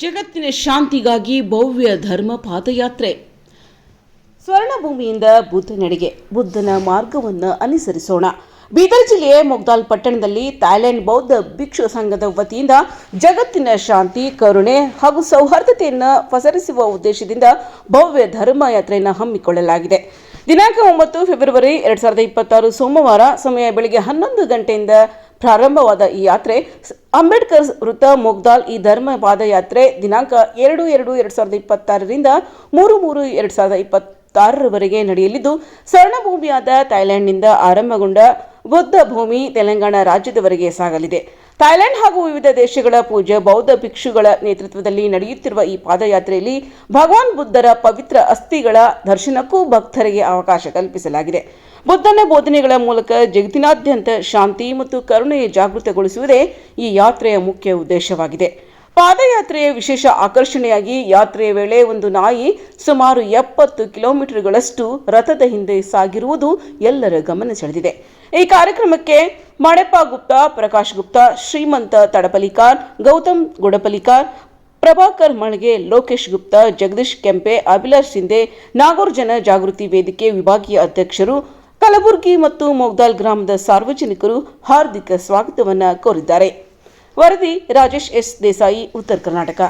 ಜಗತ್ತಿನ ಶಾಂತಿಗಾಗಿ ಭವ್ಯ ಧರ್ಮ ಪಾದಯಾತ್ರೆ. ಸ್ವರ್ಣಭೂಮಿಯಿಂದ ಬುದ್ಧನೆಡೆಗೆ ಬುದ್ಧನ ಮಾರ್ಗವನ್ನು ಅನುಸರಿಸೋಣ. ಬೀದರ್ ಜಿಲ್ಲೆಯ ಮೊಗ್ದಾಲ್ ಪಟ್ಟಣದಲ್ಲಿ ಥಾಯ್ಲೆಂಡ್ ಬೌದ್ಧ ಭಿಕ್ಷು ಸಂಘದ ವತಿಯಿಂದ ಜಗತ್ತಿನ ಶಾಂತಿ, ಕರುಣೆ ಹಾಗೂ ಸೌಹಾರ್ದತೆಯನ್ನು ಪಸರಿಸುವ ಉದ್ದೇಶದಿಂದ ಭವ್ಯ ಧರ್ಮ ಯಾತ್ರೆಯನ್ನು ಹಮ್ಮಿಕೊಳ್ಳಲಾಗಿದೆ. ದಿನಾಂಕ ಒಂಬತ್ತು ಫೆಬ್ರವರಿ ಎರಡ್ ಸಾವಿರದ ಇಪ್ಪತ್ತಾರು ಸೋಮವಾರ, ಸಮಯ ಬೆಳಗ್ಗೆ ಹನ್ನೊಂದು ಗಂಟೆಯಿಂದ ಪ್ರಾರಂಭವಾದ ಈ ಯಾತ್ರೆ ಅಂಬೇಡ್ಕರ್ ವೃತ್ತ ಮೊಗ್ದಾಲ್ ಈ ಧರ್ಮ ಪಾದಯಾತ್ರೆ ದಿನಾಂಕ ಎರಡು ಎರಡು ಎರಡು ಸಾವಿರದ ಇಪ್ಪತ್ತಾರರಿಂದ ಮೂರು ಮೂರು ಎರಡು ಸಾವಿರದ ಇಪ್ಪತ್ತಾರರವರೆಗೆ ನಡೆಯಲಿದ್ದು, ಸ್ವರ್ಣಭೂಮಿಯಾದ ಥೈಲ್ಯಾಂಡ್ನಿಂದ ಆರಂಭಗೊಂಡ ಬುದ್ಧ ಭೂಮಿ ತೆಲಂಗಾಣ ರಾಜ್ಯದವರೆಗೆ ಸಾಗಲಿದೆ. ಥೈಲ್ಯಾಂಡ್ ಹಾಗೂ ವಿವಿಧ ದೇಶಗಳ ಪೂಜ್ಯ ಬೌದ್ಧ ಭಿಕ್ಷುಗಳ ನೇತೃತ್ವದಲ್ಲಿ ನಡೆಯುತ್ತಿರುವ ಈ ಪಾದಯಾತ್ರೆಯಲ್ಲಿ ಭಗವಾನ್ ಬುದ್ಧರ ಪವಿತ್ರ ಅಸ್ಥಿಗಳ ದರ್ಶನಕ್ಕೂ ಭಕ್ತರಿಗೆ ಅವಕಾಶ ಕಲ್ಪಿಸಲಾಗಿದೆ. ಬುದ್ಧನ ಬೋಧನೆಗಳ ಮೂಲಕ ಜಗತ್ತಿನಾದ್ಯಂತ ಶಾಂತಿ ಮತ್ತು ಕರುಣೆಯ ಜಾಗೃತಗೊಳಿಸುವುದೇ ಈ ಯಾತ್ರೆಯ ಮುಖ್ಯ ಉದ್ದೇಶವಾಗಿದೆ. ಪಾದಯಾತ್ರೆಯ ವಿಶೇಷ ಆಕರ್ಷಣೆಯಾಗಿ ಯಾತ್ರೆಯ ವೇಳೆ ಒಂದು ನಾಯಿ ಸುಮಾರು ಎಪ್ಪತ್ತು ಕಿಲೋಮೀಟರ್ಗಳಷ್ಟು ರಥದ ಹಿಂದೆ ಸಾಗಿರುವುದು ಎಲ್ಲರ ಗಮನ ಸೆಳೆದಿದೆ. ಈ ಕಾರ್ಯಕ್ರಮಕ್ಕೆ ಮಣೆಪ್ಪ ಗುಪ್ತಾ, ಪ್ರಕಾಶ್ ಗುಪ್ತಾ, ಶ್ರೀಮಂತ ತಡಪಲಿಕಾರ್, ಗೌತಮ್ ಗುಡಪಲಿಕಾರ್, ಪ್ರಭಾಕರ್ ಮಳ್ಗೆ ಲೋಕೇಶ್ ಗುಪ್ತಾ, ಜಗದೀಶ್ ಕೆಂಪೆ, ಅಭಿಲಾಷ್ ಸಿಂಧೆ, ನಾಗೂರ್ ಜನ ಜಾಗೃತಿ ವೇದಿಕೆ ವಿಭಾಗೀಯ ಅಧ್ಯಕ್ಷರು, ಕಲಬುರಗಿ ಮತ್ತು ಮೊಗ್ದಾಲ್ ಗ್ರಾಮದ ಸಾರ್ವಜನಿಕರು ಹಾರ್ದಿಕ ಸ್ವಾಗತವನ್ನು ಕೋರಿದ್ದಾರೆ. ವರದಿ ರಾಜೇಶ್ ಎಸ್ ದೇಸಾಯಿ, ಉತ್ತರ ಕರ್ನಾಟಕ.